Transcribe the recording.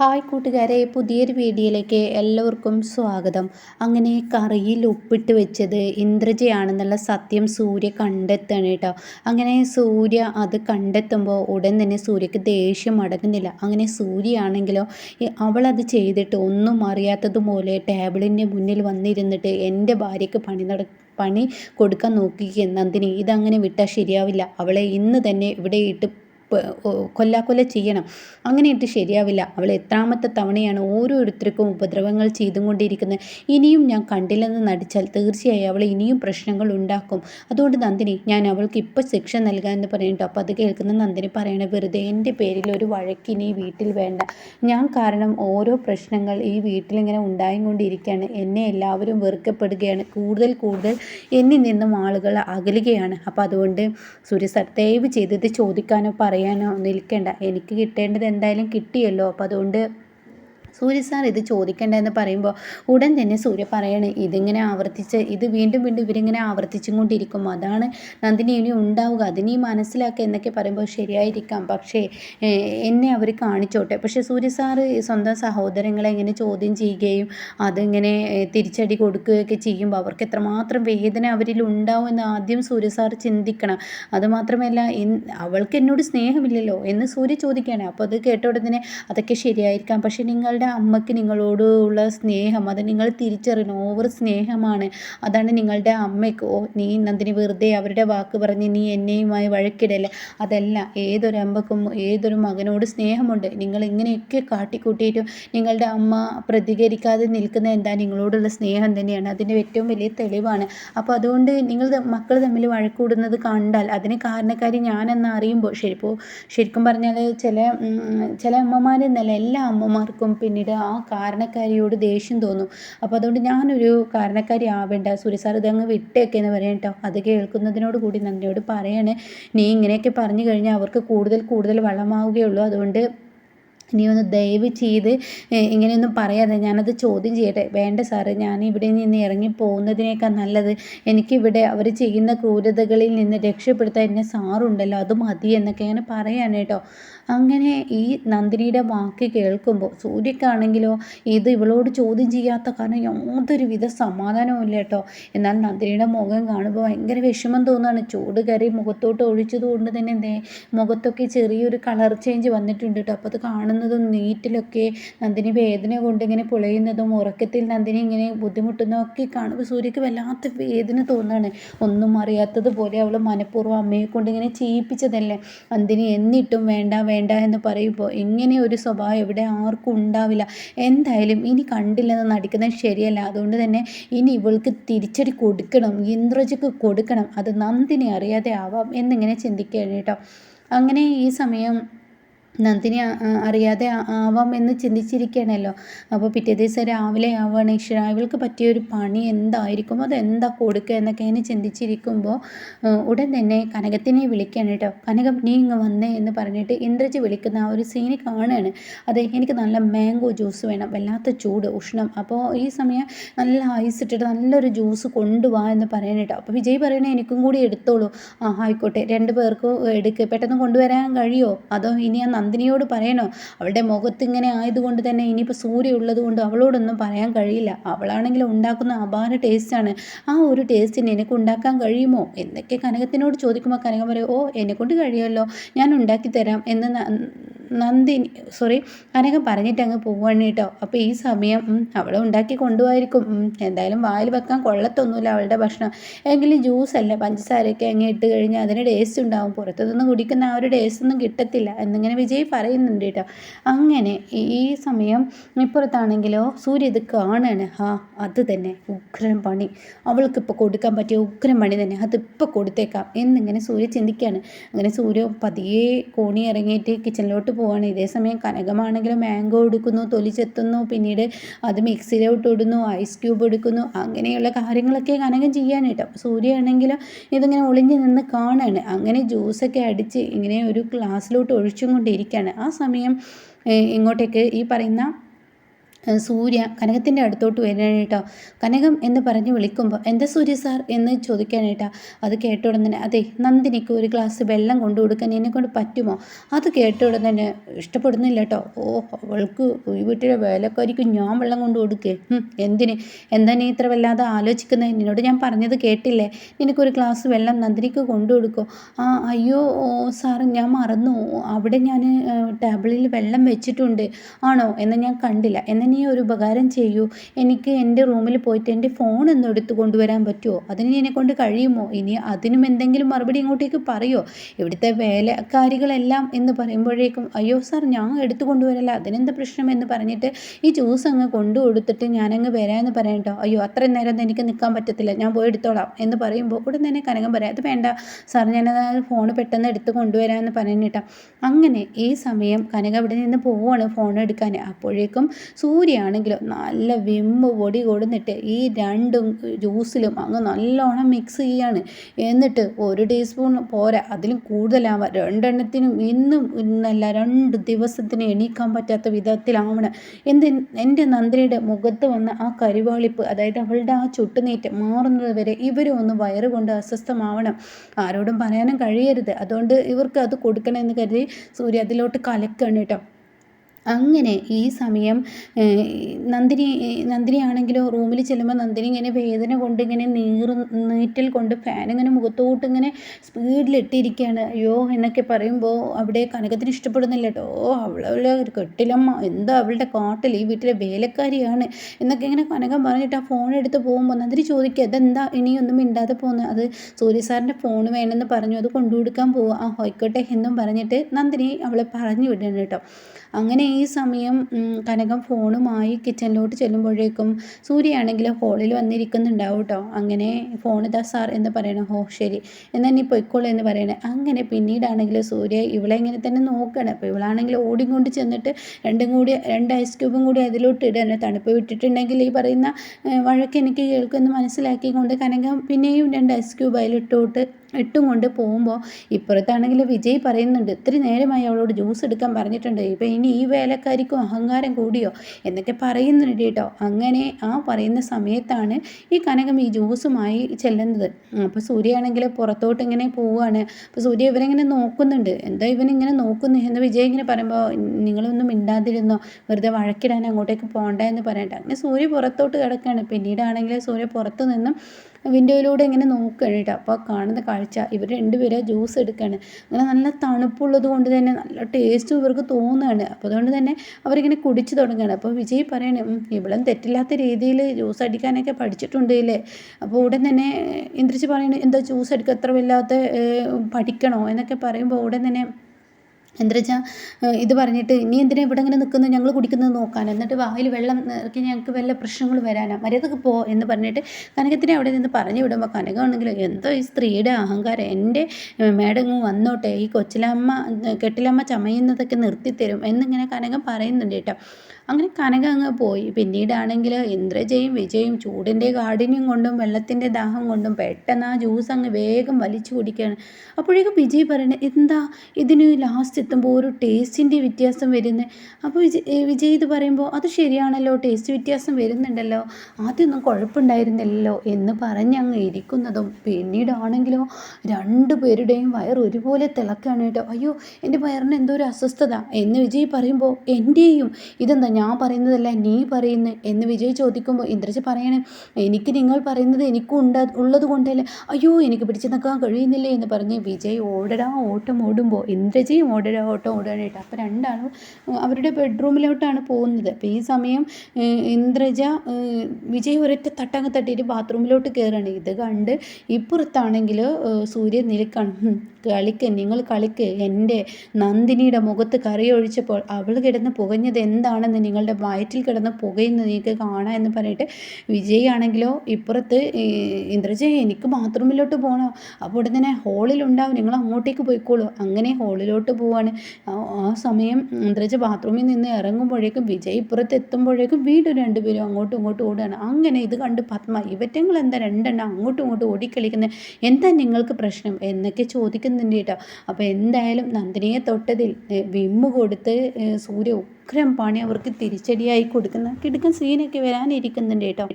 Hi കൂട്ടുകാരെ പുതിയൊരു വീഡിയോയിലേക്ക് എല്ലാവർക്കും സ്വാഗതം. അങ്ങനെ കറിയിൽ ഉപ്പിട്ട് വെച്ചത് ഇന്ദ്രജയാണെന്നുള്ള സത്യം സൂര്യ കണ്ടെത്താണ് കേട്ടോ. അങ്ങനെ സൂര്യ അത് കണ്ടെത്തുമ്പോൾ ഉടൻ തന്നെ സൂര്യക്ക് ദേഷ്യം അടങ്ങുന്നില്ല. അങ്ങനെ സൂര്യയാണെങ്കിലോ അവളത് ചെയ്തിട്ട് ഒന്നും അറിയാത്തതുപോലെ ടേബിളിന്റെ മുന്നിൽ വന്നിരുന്നിട്ട് എന്റെ ഭാര്യയ്ക്ക് പണി നട പണി കൊടുക്കാൻ നോക്കി നന്ദിനി ഇതങ്ങനെ വിട്ടാൽ ശരിയാവില്ല. അവളെ ഇന്ന് തന്നെ ഇവിടെ ഇട്ട് കൊല്ലാക്കൊല്ല ചെയ്യണം. അങ്ങനെയിട്ട് ശരിയാവില്ല. അവൾ എത്രാമത്തെ തവണയാണ് ഓരോരുത്തർക്കും ഉപദ്രവങ്ങൾ ചെയ്തും കൊണ്ടിരിക്കുന്നത് ഇനിയും ഞാൻ കണ്ടില്ലെന്ന് നടിച്ചാൽ തീർച്ചയായും അവൾ ഇനിയും പ്രശ്നങ്ങൾ ഉണ്ടാക്കും. അതുകൊണ്ട് നന്ദിനി ഞാൻ അവൾക്ക് ഇപ്പോൾ ശിക്ഷ നൽകാമെന്ന് പറയുന്നുണ്ട്. അപ്പോൾ അത് കേൾക്കുന്ന നന്ദിനി പറയണ വെറുതെ എന്റെ പേരിൽ ഒരു വഴക്കിനി വീട്ടിൽ വേണ്ട. ഞാൻ കാരണം ഓരോ പ്രശ്നങ്ങൾ ഈ വീട്ടിലിങ്ങനെ ഉണ്ടായിക്കൊണ്ടിരിക്കുകയാണ്. എന്നെ എല്ലാവരും വെറുക്കപ്പെടുകയാണ്. കൂടുതൽ കൂടുതൽ എന്നിൽ നിന്നും ആളുകൾ അകലുകയാണ്. അപ്പോൾ അതുകൊണ്ട് സൂര്യ സർ ദയവ് ചെയ്തത് ചോദിക്കാനോ പറയാനോ പറയാനോ നിൽക്കേണ്ട. എനിക്ക് കിട്ടേണ്ടത് എന്തായാലും കിട്ടിയല്ലോ. അപ്പോൾ അതുകൊണ്ട് സൂര്യ സാർ ഇത് ചോദിക്കേണ്ടതെന്ന് പറയുമ്പോൾ ഉടൻ തന്നെ സൂര്യ പറയാണ് ഇതിങ്ങനെ ആവർത്തിച്ച് ഇത് വീണ്ടും വീണ്ടും ഇവരിങ്ങനെ ആവർത്തിച്ചും കൊണ്ടിരിക്കും അതാണ് നന്ദിനി ഇനി ഉണ്ടാവുക. അതിനി മനസ്സിലാക്കുക എന്നൊക്കെ പറയുമ്പോൾ ശരിയായിരിക്കാം. പക്ഷേ എന്നെ അവർ കാണിച്ചോട്ടെ. പക്ഷേ സൂര്യ സാർ സ്വന്തം സഹോദരങ്ങളെ ഇങ്ങനെ ചോദ്യം ചെയ്യുകയും അതിങ്ങനെ തിരിച്ചടി കൊടുക്കുകയൊക്കെ ചെയ്യുമ്പോൾ അവർക്ക് എത്രമാത്രം വേദന അവരിൽ ഉണ്ടാവും എന്ന് ആദ്യം സൂര്യ സാർ ചിന്തിക്കണം. അതുമാത്രമല്ല അവൾക്ക് എന്നോട് സ്നേഹമില്ലല്ലോ എന്ന് സൂര്യ ചോദിക്കുകയാണ്. അപ്പോൾ അത് കേട്ട ഉടനെ അതൊക്കെ ശരിയായിരിക്കാം. പക്ഷേ നിങ്ങളുടെ അമ്മയ്ക്ക് നിങ്ങളോടുള്ള സ്നേഹം അത് നിങ്ങൾ തിരിച്ചറിയണം. ഓവർ സ്നേഹമാണ്. അതാണ് നിങ്ങളുടെ അമ്മയ്ക്ക്. ഓ നീ നന്ദിനി വെറുതെ അവരുടെ വാക്ക് പറഞ്ഞ് നീ എന്നെയുമായി വഴക്കിടല്ല അതല്ല ഏതൊരു അമ്മക്കും ഏതൊരു മകനോട് സ്നേഹമുണ്ട്. നിങ്ങൾ ഇങ്ങനെയൊക്കെ കാട്ടിക്കൂട്ടിയിട്ടും നിങ്ങളുടെ അമ്മ പ്രതികരിക്കാതെ നിൽക്കുന്ന എന്താ നിങ്ങളോടുള്ള സ്നേഹം തന്നെയാണ്. അതിന്റെ ഏറ്റവും വലിയ തെളിവാണ്. അപ്പോൾ അതുകൊണ്ട് നിങ്ങൾ മക്കൾ തമ്മിൽ വഴക്കൂടുന്നത് കണ്ടാൽ അതിന് കാരണക്കാരി ഞാനെന്ന് അറിയുമ്പോൾ ശരിപ്പോൾ ശരിക്കും പറഞ്ഞാൽ ചില ചില അമ്മമാരെന്നല്ല എല്ലാ അമ്മമാർക്കും പിന്നെ പിന്നീട് ആ കാരണക്കാരിയോട് ദേഷ്യം തോന്നും. അപ്പോൾ അതുകൊണ്ട് ഞാനൊരു കാരണക്കാരി ആവേണ്ട സൂര്യ സാർ ഇതങ്ങ് വിട്ടേക്കെന്ന് പറയാം കേട്ടോ. അത് കേൾക്കുന്നതിനോട് കൂടി നന്ദിയോട് പറയണേ. നീ ഇങ്ങനെയൊക്കെ പറഞ്ഞു കഴിഞ്ഞാൽ അവർക്ക് കൂടുതൽ കൂടുതൽ വളമാവുകയുള്ളൂ അതുകൊണ്ട് നീ ഒന്ന് ദയവ് ചെയ്ത് ഇങ്ങനെയൊന്നും പറയാതെ ഞാനത് ചോദ്യം ചെയ്യട്ടെ. വേണ്ട സാറ് ഞാൻ ഇവിടെ നിന്ന് ഇറങ്ങി പോകുന്നതിനേക്കാൾ നല്ലത് എനിക്കിവിടെ അവർ ചെയ്യുന്ന ക്രൂരതകളിൽ നിന്ന് രക്ഷപ്പെടുത്താൻ എന്നെ സാറുണ്ടല്ലോ അത് മതി എന്നൊക്കെ അങ്ങനെ പറയാണ് കേട്ടോ. അങ്ങനെ ഈ നന്ദിനിയുടെ വാക്ക് കേൾക്കുമ്പോൾ സൂര്യക്കാണെങ്കിലോ ഇത് ഇവളോട് ചോദ്യം ചെയ്യാത്ത കാരണം യാതൊരു വിധ സമാധാനവും ഇല്ല കേട്ടോ. എന്നാൽ നന്ദിനിയുടെ മുഖം കാണുമ്പോൾ ഭയങ്കര വിഷമം തോന്നുകയാണ്. ചൂട് കയറി മുഖത്തോട്ട് ഒഴിച്ചത് കൊണ്ട് തന്നെ എന്തേ മുഖത്തൊക്കെ ചെറിയൊരു കളർ ചേഞ്ച് വന്നിട്ടുണ്ട് കേട്ടോ. അപ്പോൾ അത് കാണുന്നതും നീറ്റിലൊക്കെ നന്ദിനി വേദന കൊണ്ട് ഇങ്ങനെ പുളയുന്നതും ഉറക്കത്തിൽ നന്ദിനി ഇങ്ങനെ ബുദ്ധിമുട്ടുന്നതൊക്കെ കാണുമ്പോൾ സൂര്യക്ക് വല്ലാത്ത വേദന തോന്നുകയാണ് ഒന്നും അറിയാത്തതുപോലെ അവൾ മനഃപൂർവം അമ്മയെ കൊണ്ട് ഇങ്ങനെ ചെയ്യിപ്പിച്ചതല്ലേ നന്ദിനി എന്നിട്ടും വേണ്ട വേണ്ട എന്ന് പറയുമ്പോൾ ഇങ്ങനെ ഒരു സ്വഭാവം ഇവിടെ ആർക്കും ഉണ്ടാവില്ല. എന്തായാലും ഇനി കണ്ടില്ലെന്ന് നടിക്കുന്നത് ശരിയല്ല. അതുകൊണ്ട് തന്നെ ഇനി ഇവൾക്ക് തിരിച്ചടി കൊടുക്കണം ഇന്ദ്രജയ്ക്ക് കൊടുക്കണം. അത് നന്ദിനി അറിയാതെ ആവാം എന്നിങ്ങനെ ചിന്തിക്കുകയാണ് കേട്ടോ. അങ്ങനെ ഈ സമയം നന്ദിനി അറിയാതെ ആവാം എന്ന് ചിന്തിച്ചിരിക്കുകയാണല്ലോ അപ്പോൾ പിറ്റേ ദിവസം രാവിലെ ആവുകയാണ് ഈശ്വര ഇവൾക്ക് പറ്റിയൊരു പണി എന്തായിരിക്കും? അതെന്താ കൊടുക്കുക എന്നൊക്കെ ഇങ്ങനെ ചിന്തിച്ചിരിക്കുമ്പോൾ ഉടൻ തന്നെ കനകത്തിനെ വിളിക്കുകയാണ് കേട്ടോ. കനകം നീ ഇങ്ങ് വന്നേ എന്ന് പറഞ്ഞിട്ട് ഇന്ദ്രജ് വിളിക്കുന്ന ആ ഒരു സീന് കാണുകയാണ്. അതെ എനിക്ക് നല്ല മാംഗോ ജ്യൂസ് വേണം വല്ലാത്ത ചൂട് ഉഷ്ണം. അപ്പോൾ ഈ സമയം നല്ല ഐസ് ഇട്ടിട്ട് നല്ലൊരു ജ്യൂസ് കൊണ്ടുപോവാ എന്ന് പറയാൻ കേട്ടോ. അപ്പോൾ വിജയ് പറയണേ എനിക്കും കൂടി എടുത്തോളൂ. ആ ആയിക്കോട്ടെ. രണ്ട് പേർക്കും എടുക്കുക പെട്ടെന്ന് കൊണ്ടുവരാൻ കഴിയുമോ അതോ ഇനി ആ നന്ദിനിയോട് പറയണോ? അവളുടെ മുഖത്ത് ഇങ്ങനെ ആയതുകൊണ്ട് തന്നെ ഇനിയിപ്പോൾ സൂര്യ ഉള്ളത് കൊണ്ട് അവളോടൊന്നും പറയാൻ കഴിയില്ല. അവളാണെങ്കിൽ ഉണ്ടാക്കുന്ന അപാര ടേസ്റ്റാണ് ആ ഒരു ടേസ്റ്റിന് എനിക്ക് ഉണ്ടാക്കാൻ കഴിയുമോ? എന്നൊക്കെ കനകത്തിനോട് ചോദിക്കുമ്പോൾ കനകം പറയും ഓ എന്നെക്കൊണ്ട് കഴിയുമല്ലോ. ഞാൻ ഉണ്ടാക്കി തരാം. എന്ന് നന്ദിനി സോറി കനകം പറഞ്ഞിട്ട് അങ്ങ് പോവാണ് കേട്ടോ. അപ്പോൾ ഈ സമയം അവൾ ഉണ്ടാക്കി കൊണ്ടുപോയിരിക്കും എന്തായാലും വായിൽ വെക്കാൻ കൊള്ളത്തൊന്നുമില്ല അവളുടെ ഭക്ഷണം. എങ്കിലും ജ്യൂസ് അല്ല പഞ്ചസാരയൊക്കെ അങ്ങ് ഇട്ട് കഴിഞ്ഞാൽ അതിന് ടേസ്റ്റ് ഉണ്ടാവും. പുറത്തുനിന്ന് കുടിക്കുന്ന ആ ഒരു ടേസ്റ്റ് ഒന്നും കിട്ടത്തില്ല. എന്നിങ്ങനെ വിജയ് പറയുന്നുണ്ട് കേട്ടോ. അങ്ങനെ ഈ സമയം ഇപ്പുറത്താണെങ്കിലോ സൂര്യ ഇത് കാണാണ്. ആ അത് തന്നെ ഉഗ്രൻ പണി. അവൾക്കിപ്പോൾ കൊടുക്കാൻ പറ്റിയ ഉഗ്രൻ പണി തന്നെ. അതിപ്പോൾ കൊടുത്തേക്കാം എന്നിങ്ങനെ സൂര്യ ചിന്തിക്കുകയാണ് അങ്ങനെ സൂര്യ പതിയെ കോണി ഇറങ്ങിയിട്ട് കിച്ചണിലോട്ട് പോവാണ്. ഇതേ സമയം കനകമാണെങ്കിലും മാംഗോ എടുക്കുന്നു തൊലിച്ചെത്തുന്നു പിന്നീട് അത് മിക്സിയിലോട്ട് ഇടുന്നു ഐസ് ക്യൂബ് എടുക്കുന്നു അങ്ങനെയുള്ള കാര്യങ്ങളൊക്കെ കനകം ചെയ്യാൻ കേട്ടോ. സൂര്യയാണെങ്കിലും ഇതിങ്ങനെ ഒളിഞ്ഞു നിന്ന് കാണാണ്. അങ്ങനെ ജ്യൂസൊക്കെ അടിച്ച് ഇങ്ങനെ ഒരു ഗ്ലാസ്സിലോട്ട് ഒഴിച്ചും കൊണ്ടിരിക്കുകയാണ് ആ സമയം ഇങ്ങോട്ടേക്ക് ഈ പറയുന്ന സൂര്യ കനകത്തിന്റെ അടുത്തോട്ട് വരാനായിട്ടോ കനകം എന്ന് പറഞ്ഞ് വിളിക്കുമ്പോൾ എന്താ സൂര്യ സാർ? എന്ന് ചോദിക്കാനായിട്ടാ അത് കേട്ട ഉടൻ തന്നെ അതെ നന്ദിനിക്ക് ഒരു ഗ്ലാസ് വെള്ളം കൊണ്ടു കൊടുക്കാൻ എന്നെ കൊണ്ട് പറ്റുമോ? അത് കേട്ട ഉടൻ തന്നെ ഇഷ്ടപ്പെടുന്നില്ല കേട്ടോ. ഓ അവൾക്ക് ഈ വീട്ടിലെ വേലക്കാരിക്ക് ഞാൻ വെള്ളം കൊണ്ടു കൊടുക്കേ. എന്തിന്? എന്താ നീ ഇത്ര വല്ലാതെ ആലോചിക്കുന്നത് നിന്നോട് ഞാൻ പറഞ്ഞത് കേട്ടില്ലേ? നിനക്കൊരു ഗ്ലാസ് വെള്ളം നന്ദിനിക്ക് കൊണ്ടു കൊടുക്കോ? ആ അയ്യോ ഓ സാർ ഞാൻ മറന്നു. അവിടെ ഞാൻ ടേബിളിൽ വെള്ളം വെച്ചിട്ടുണ്ട്. ആണോ? എന്ന് ഞാൻ കണ്ടില്ല. എന്നാൽ നീ ഒരു ഉപകാരം ചെയ്യൂ. എനിക്ക് എന്റെ റൂമിൽ പോയിട്ട് എന്റെ ഫോൺ ഒന്ന് എടുത്തു കൊണ്ടുവരാൻ പറ്റുമോ അതിന് എന്നെ കൊണ്ട് കഴിയുമോ? ഇനി അതിനും എന്തെങ്കിലും മറുപടി ഇങ്ങോട്ടേക്ക് പറയുമോ ഇവിടുത്തെ വേലക്കാരികളെല്ലാം എന്ന് പറയുമ്പോഴേക്കും അയ്യോ സാർ ഞാൻ എടുത്തു കൊണ്ടുവരല്ല. അതിനെന്താ പ്രശ്നം? എന്ന് പറഞ്ഞിട്ട് ഈ ജ്യൂസ് അങ്ങ് കൊണ്ടു കൊടുത്തിട്ട് ഞാനങ്ങ് വരാമെന്ന് പറയട്ടോ. അയ്യോ അത്രയും നേരം ഒന്നും എനിക്ക് നിൽക്കാൻ പറ്റത്തില്ല. ഞാൻ പോയി എടുത്തോളാം. എന്ന് പറയുമ്പോൾ ഉടൻ തന്നെ കനകം പറയാം അത് വേണ്ട. സാർ ഞാനത് ഫോൺ പെട്ടെന്ന് എടുത്ത് കൊണ്ടുവരാമെന്ന് പറയുന്നിട്ടാ അങ്ങനെ ഈ സമയം കനക ഇവിടെ നിന്ന് പോവുകയാണ് ഫോൺ എടുക്കാൻ. അപ്പോഴേക്കും സൂര്യയാണെങ്കിലോ നല്ല വിമ്മ് പൊടി കൊടുന്നിട്ട് ഈ രണ്ടും ജ്യൂസിലും അങ്ങ് നല്ലോണം മിക്സ് ചെയ്യാണ്. എന്നിട്ട് ഒരു ടീസ്പൂൺ പോരാ. അതിലും കൂടുതലാവാം. രണ്ടെണ്ണത്തിനും ഇന്നും ഇന്നല്ല രണ്ട് ദിവസത്തിന് എണീക്കാൻ പറ്റാത്ത വിധത്തിലാവണം. എന്ത് എന്റെ നന്ദിനിയുടെ മുഖത്ത് വന്ന ആ കരിവാളിപ്പ് അതായത് അവളുടെ ആ ചുട്ടുനീറ്റ് മാറുന്നത് വരെ ഇവരും ഒന്ന് വയറ് കൊണ്ട് അസ്വസ്ഥമാവണം. ആരോടും പറയാനും കഴിയരുത്. അതുകൊണ്ട് ഇവർക്ക് അത് കൊടുക്കണമെന്ന് കരുതി സൂര്യ അതിലോട്ട് കലക്കാണ് കേട്ടോ. അങ്ങനെ ഈ സമയം നന്ദിനി നന്ദിനിയാണെങ്കിലോ റൂമിൽ ചെല്ലുമ്പോൾ നന്ദിനി ഇങ്ങനെ വേദന കൊണ്ട് ഇങ്ങനെ നീറ് നീറ്റൽ കൊണ്ട് ഫാൻ ഇങ്ങനെ മുഖത്തോട്ട് ഇങ്ങനെ സ്പീഡിലിട്ടിരിക്കുകയാണ് അയ്യോ എന്നൊക്കെ പറയുമ്പോൾ അവിടെ കനകത്തിന് ഇഷ്ടപ്പെടുന്നില്ല കേട്ടോ. അവളെ ഒരു കെട്ടിലമ്മ. എന്താ അവളുടെ കാട്ടിൽ ഈ വീട്ടിലെ വേലക്കാരിയാണ് എന്നൊക്കെ ഇങ്ങനെ കനകം പറഞ്ഞിട്ട് ആ ഫോൺ എടുത്ത് പോകുമ്പോൾ നന്ദിനി ചോദിക്കുക അതെന്താ ഇനിയൊന്നും മിണ്ടാതെ പോകുന്നത് അത് സൂര്യ സാറിന്റെ ഫോൺ വേണമെന്ന് പറഞ്ഞു. അത് കൊണ്ടുകൊടുക്കാൻ പോവുക ആ ഹോയ്ക്കോട്ടെ എന്നും പറഞ്ഞിട്ട് നന്ദിനി അവളെ പറഞ്ഞു വിടുകയാണ് കേട്ടോ. അങ്ങനെ ഈ സമയം കനകം ഫോണുമായി കിച്ചണിലോട്ട് ചെല്ലുമ്പോഴേക്കും സൂര്യയാണെങ്കിൽ ഹോളിൽ വന്നിരിക്കുന്നുണ്ടാവും കേട്ടോ അങ്ങനെ ഫോൺ ഇതാ സാർ എന്ന് പറയണം ഹോ ശരി. എന്നാൽ നീ പൊയ്ക്കോളൂ എന്ന് പറയണേ. അങ്ങനെ പിന്നീടാണെങ്കിൽ സൂര്യ ഇവളെ ഇങ്ങനെ തന്നെ നോക്കണം. അപ്പോൾ ഇവളാണെങ്കിൽ കൊണ്ട് ചെന്നിട്ട് രണ്ടും കൂടി രണ്ട് ഐസ് ക്യൂബും കൂടി അതിലോട്ട് ഇടണം തണുപ്പ് വിട്ടിട്ടുണ്ടെങ്കിൽ ഈ പറയുന്ന വഴക്ക് എനിക്ക് കേൾക്കുമെന്ന് മനസ്സിലാക്കിക്കൊണ്ട് കനകം പിന്നെയും രണ്ട് ഐസ് ക്യൂബ് അതിലിട്ടോട്ട് ഇട്ടും കൊണ്ട് പോകുമ്പോൾ ഇപ്പുറത്താണെങ്കിൽ വിജയ് പറയുന്നുണ്ട് ഇത്തിരി നേരമായി അവളോട് ജ്യൂസ് എടുക്കാൻ പറഞ്ഞിട്ടുണ്ട് ഇപ്പം ഇനി ഈ വേലക്കാരിക്കും അഹങ്കാരം കൂടിയോ? എന്നൊക്കെ പറയുന്നുണ്ട് കേട്ടോ. അങ്ങനെ ആ പറയുന്ന സമയത്താണ് ഈ കനകം ഈ ജ്യൂസുമായി ചെല്ലുന്നത്. അപ്പോൾ സൂര്യയാണെങ്കിൽ പുറത്തോട്ട് ഇങ്ങനെ പോവുകയാണ് അപ്പോൾ സൂര്യ ഇവരെങ്ങനെ നോക്കുന്നുണ്ട്. എന്താ ഇവനിങ്ങനെ നോക്കുന്നു? എന്ന് വിജയ് ഇങ്ങനെ പറയുമ്പോൾ നിങ്ങളൊന്നും മിണ്ടാതിരുന്നോ? വെറുതെ വഴക്കിടാൻ അങ്ങോട്ടേക്ക് പോകണ്ട എന്ന് പറയട്ടെ അങ്ങനെ സൂര്യ പുറത്തോട്ട് കിടക്കുകയാണ് പിന്നീടാണെങ്കിൽ സൂര്യ പുറത്തു നിന്നും വിൻഡോയിലൂടെ ഇങ്ങനെ നോക്കുകയാണ് കേട്ടോ. അപ്പോൾ കാണുന്ന കാഴ്ച ഇവർ രണ്ടുപേരും ജ്യൂസ് എടുക്കുകയാണ്. അങ്ങനെ നല്ല തണുപ്പുള്ളത് കൊണ്ട് തന്നെ നല്ല ടേസ്റ്റും ഇവർക്ക് തോന്നുകയാണ്. അപ്പോൾ അതുകൊണ്ട് തന്നെ അവരിങ്ങനെ കുടിച്ച് തുടങ്ങുകയാണ്. അപ്പോൾ വിജയ് പറയണേ ഇവളും തെറ്റില്ലാത്ത രീതിയിൽ ജ്യൂസ് അടിക്കാനൊക്കെ പഠിച്ചിട്ടുണ്ട് ഇല്ലേ? അപ്പോൾ ഉടൻ തന്നെ ഇന്ദ്രിച്ച് പറയണേ എന്താ ജ്യൂസ് എടുക്കുക അത്ര വല്ലാത്ത പഠിക്കണോ? എന്നൊക്കെ പറയുമ്പോൾ ഉടൻ തന്നെ എന്താ വെച്ചാൽ ഇത് പറഞ്ഞിട്ട് നീ എന്തിനാ ഇവിടെ ഇങ്ങനെ നിൽക്കുന്നത് ഞങ്ങൾ കുടിക്കുന്നത് നോക്കാൻ. എന്നിട്ട് വായിൽ വെള്ളം ഇറക്കി ഞങ്ങൾക്ക് വല്ല പ്രശ്നങ്ങൾ വരാനാ? മര്യാദയ്ക്ക് പോ എന്ന് പറഞ്ഞിട്ട് കനകത്തിനെ അവിടെ നിന്ന് പറഞ്ഞു വിടുമ്പോൾ കനകമാണെങ്കിൽ എന്തോ ഈ സ്ത്രീയുടെ അഹങ്കാരം എന്റെ മേഡം വന്നോട്ടെ. ഈ കൊച്ചിലമ്മ കെട്ടിലമ്മ ചമയുന്നതൊക്കെ നിർത്തിത്തരും എന്നിങ്ങനെ കനകം പറയുന്നുണ്ട് കേട്ടോ. അങ്ങനെ കനക അങ്ങ് പോയി. പിന്നീടാണെങ്കിൽ ഇന്ദ്രജയും വിജയും ചൂടിന്റെ കാഠിന്യം കൊണ്ടും വെള്ളത്തിന്റെ ദാഹം കൊണ്ടും പെട്ടെന്ന് ആ ജ്യൂസ് അങ്ങ് വേഗം വലിച്ചു കുടിക്കുകയാണ്. അപ്പോഴേക്കും വിജയ് പറയുന്നത് എന്താ ഇതിന് ലാസ്റ്റ് എത്തുമ്പോൾ ഒരു ടേസ്റ്റിന്റെ വ്യത്യാസം വരുന്നത് അപ്പോൾ വിജയ് വിജയ് ഇത് പറയുമ്പോൾ അത് ശരിയാണല്ലോ ടേസ്റ്റ് വ്യത്യാസം വരുന്നുണ്ടല്ലോ. ആദ്യമൊന്നും കുഴപ്പമുണ്ടായിരുന്നില്ലല്ലോ എന്ന് പറഞ്ഞ് അങ്ങ് ഇരിക്കുന്നതും പിന്നീടാണെങ്കിലോ രണ്ടു പേരുടെയും വയർ ഒരുപോലെ തിളക്കാണ് കേട്ടോ. അയ്യോ എന്റെ വയറിന് എന്തോ ഒരു അസ്വസ്ഥത എന്ന് വിജയ് പറയുമ്പോൾ എന്റെയും ഇതെന്താ ഞാൻ പറയുന്നതല്ല നീ പറയുന്നത് എന്ന് വിജയ് ചോദിക്കുമ്പോൾ ഇന്ദ്രജ് പറയണേ എനിക്ക് നിങ്ങൾ പറയുന്നത് എനിക്കും ഉണ്ട ഉള്ളത് കൊണ്ടല്ലേ. അയ്യോ എനിക്ക് പിടിച്ചു നിൽക്കാൻ കഴിയുന്നില്ല? എന്ന് പറഞ്ഞ് വിജയ് ഓടടാ ഓട്ടം ഓടുമ്പോൾ ഇന്ദ്രജയും ഓടടാ ഓട്ടം ഓടാനായിട്ട് അപ്പോൾ രണ്ടാളും അവരുടെ ബെഡ്റൂമിലോട്ടാണ് പോകുന്നത്. അപ്പോൾ ഈ സമയം ഇന്ദ്രജ വിജയ് ഒരൊറ്റ തട്ടങ്ങ് തട്ടിയിട്ട് ബാത്റൂമിലോട്ട് കയറുകയാണ് ഇത് കണ്ട് ഇപ്പുറത്താണെങ്കിൽ സൂര്യൻ നിൽക്കണം. കളിക്ക് നിങ്ങൾ കളിക്ക്. എന്റെ നന്ദിനിയുടെ മുഖത്ത് കറിയൊഴിച്ചപ്പോൾ അവൾ കിടന്ന് പുകഞ്ഞത് എന്താണെന്ന് നിങ്ങളുടെ വയറ്റിൽ കിടന്ന് പുകയുന്നത് നിങ്ങൾക്ക് കാണാം എന്ന് പറഞ്ഞിട്ട് വിജയ് ആണെങ്കിലോ ഇപ്പുറത്ത് ഇന്ദ്രജ എനിക്ക് ബാത്റൂമിലോട്ട് പോകണം അപ്പോൾ ഉടനെ തന്നെ ഹോളിലുണ്ടാവും നിങ്ങൾ അങ്ങോട്ടേക്ക് പോയിക്കോളൂ. അങ്ങനെ ഹോളിലോട്ട് പോവാണ്. ആ സമയം ഇന്ദ്രജ ബാത്റൂമിൽ നിന്ന് ഇറങ്ങുമ്പോഴേക്കും വിജയ് ഇപ്പുറത്ത് എത്തുമ്പോഴേക്കും വീണ്ടും രണ്ടുപേരും അങ്ങോട്ടും ഇങ്ങോട്ടും ഓടുകയാണ്. അങ്ങനെ ഇത് കണ്ട് പത്മ ഇവറ്റങ്ങൾ എന്താ രണ്ടെണ്ണം അങ്ങോട്ടും ഇങ്ങോട്ടും ഓടിക്കളിക്കുന്നത് എന്താ നിങ്ങൾക്ക് പ്രശ്നം? എന്നൊക്കെ ചോദിക്കുന്ന വരാനിരിക്കുന്നുണ്ട് കേട്ടോ. അപ്പോൾ എന്തായാലും നന്ദിനിയെ തൊട്ടതിൽ വിമ്മ് കൊടുത്ത് സൂര്യ ഉഗ്രം പണി അവർക്ക് തിരിച്ചടിയായി കൊടുക്കുന്ന കിടക്കുന്ന സീനൊക്കെ വരാനിരിക്കുന്നുണ്ട് കേട്ടോ.